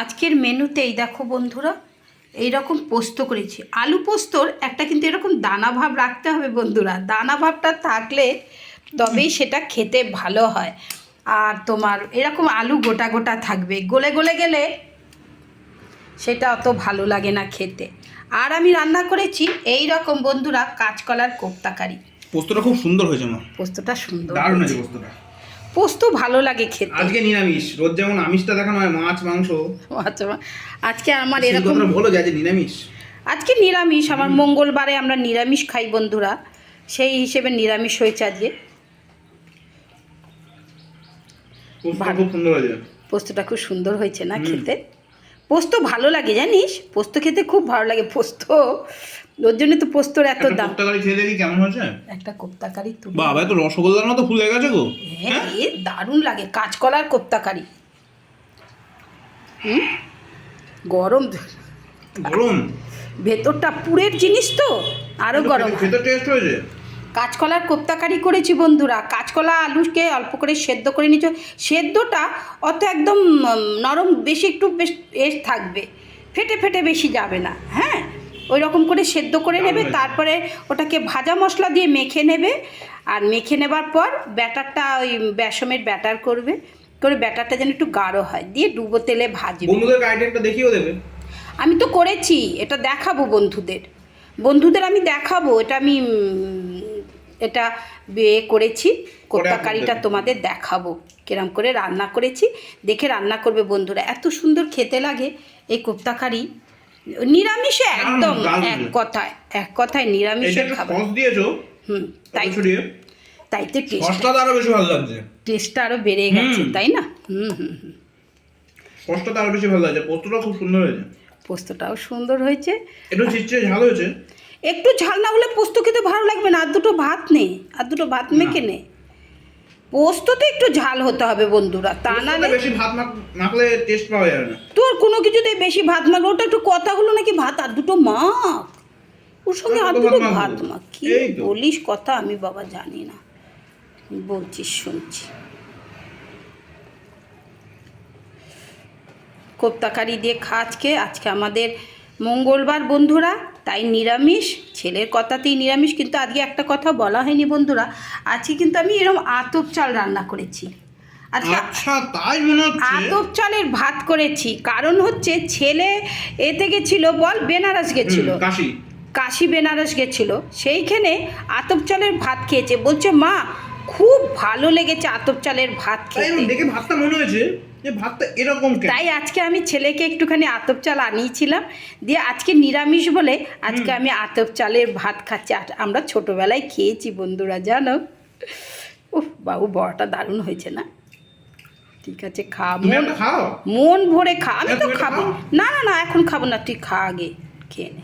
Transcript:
আজকের মেনুতে এই দেখো বন্ধুরা এই রকম পোস্ত করেছি। আলু পোস্তর একটা কিন্তু এরকম দানা ভাব রাখতে হবে বন্ধুরা। দানা ভাবটা থাকলে তবেই সেটা খেতে ভালো হয়। আর তোমার এরকম আলু গোটা গোটা থাকবে। গলে গলে গেলে সেটা অত ভালো লাগে না খেতে। আর আমি রান্না করেছি এই রকম বন্ধুরা কাঁচকলার কোপ্তাকারি। পোস্তটা খুব সুন্দর হয়েছে মা। পোস্তটা সুন্দর দারুণ। হয়েছে। পোস্তটা। পোস্ত ভালো লাগে খেতে। আজকে নিরামিষ রোজ যেমন আমিষটা দেখানো হয় মাছ মাংস। আচ্ছা আজকে আমার এরকম বলো যে নিরামিষ। আজকে নিরামিষ আমার মঙ্গলবারে আমরা নিরামিষ খাই বন্ধুরা। সেই হিসেবে নিরামিষ হয়েছে আজকে। পোস্তটা খুব সুন্দর হয়েছে। পোস্তটা খুব সুন্দর হয়েছে না খেতে। পোস্ত ভালো লাগে জানিস? পোস্ত খেতে খুব ভালো লাগে পোস্ত। ওর জন্য তো পোস্তর এত একটা দাম। কোপ্তাকারি খেয়ে দেখি কেমন হয়েছে। একটা কোপ্তাকারি তুলে বাবা এত রসগোল্লার মতো ফুলে গেছে গো। হ্যাঁ এ দারুণ লাগে। কাঁচকলার কোপ্তাকারি। হুম? গরম গরম? ভেতরটা পুরের জিনিস তো আরও গরম। খেতে টেস্ট হয়েছে? কাঁচকলার কোপ্তাকারি করেছি বন্ধুরা। কাঁচকলা আলুকে অল্প করে সেদ্ধ করে নিচ্ছ সেদ্ধটা অত একদম নরম বেশি একটু বেশ এস থাকবে। ফেটে ফেটে বেশি যাবে না। হ্যাঁ? ওই রকম করে সেদ্ধ করে নেবে তারপরে ওটাকে ভাজা মশলা দিয়ে মেখে নেবে আর মেখে নেবার পর ব্যাটারটা ওই বেসমের ব্যাটার করবে করে ব্যাটারটা যেন একটু গাঢ় হয় দিয়ে ডুবো তেলে ভাজবে। বন্ধুদের আইটেমটা দেখিও দেবে? আমি তো করেছি এটা দেখাবো বন্ধুদের। বন্ধুদের আমি দেখাবো এটা আমি এটা বিয়ে করেছি কোপ্তাকারিটা। তোমাদের দেখাবো কিরম করে রান্না করেছি দেখে রান্না করবে বন্ধুরা। এত সুন্দর খেতে লাগে এই কোপ্তাকারি। নিরামিষে একদম এক কথায় এক কথায় একটা খাবার। দিয়েছ হুম তাই তাই তো টেস্ট সসটা তো আরও বেশি ভালো লাগছে। টেস্টটা আরও বেড়ে গেছে তাই না? হুম হুম হুম। সসটা আরও বেশি ভালো লাগছে পোস্তটা খুব সুন্দর হয়েছে। পোস্তটাও সুন্দর হয়েছে। একটু চিটচিটে ঝাল হয়েছে? একটু ঝাল না হলে পোস্ত খেতে ভালো লাগবে না আর দুটো ভাত নেই আর দুটো ভাত মেখে নে পোস্ততে একটু ঝাল হতে হবে বন্ধুরা তা না বেশি ভাত মাখলে টেস্ট পাওয়া যাবে না। তোর কোনো কিছুতে বেশি ভাত মাখলে ওটা একটু কথা হলো নাকি ভাত আর দুটো মাখ। ওর সঙ্গে আর দুটো ভাত? মাখ। কি বলিস কথা আমি বাবা জানি না। বলছিস শুনছি। কোপ্তাকারি দিয়ে খা আজকে আজকে আমাদের মঙ্গলবার বন্ধুরা তাই নিরামিষ। ছেলের কথাতেই নিরামিষ কিন্তু আজকে একটা কথা বলা হয়নি বন্ধুরা। আজকে কিন্তু আমি এরকম আতপ চাল রান্না করেছি। আচ্ছা তাই মনে হচ্ছে? আতপ চালের ভাত করেছি। কারণ হচ্ছে ছেলে এতে গেছিল বল বেনারস গেছিল। কাশি। কাশি বেনারস গেছিল। সেইখানে আতপ চালের ভাত খেয়েছে। বলছে মা খুব ভালো লেগেছে আতপ চালের ভাত খেতে। দেখে ভাতটা মনে হয়েছে। যে ভাতটা এরকম তাই আজকে আমি ছেলেকে একটুখানি আতপ চাল আনিয়েছিলাম। দিয়ে আজকে নিরামিষ বলে আজকে আমি আতপ চালের ভাত খাচ্ছি। আমরা ছোটোবেলায় খেয়েছি বন্ধুরা জানো? উফ বাবু বড়টা দারুণ হয়েছে না? ঠিক আছে খা। মন মন ভরে খা। আমি হ্যাঁ, তো খাব। না না না এখন খাব না তুই খা আগে খেয়ে নে।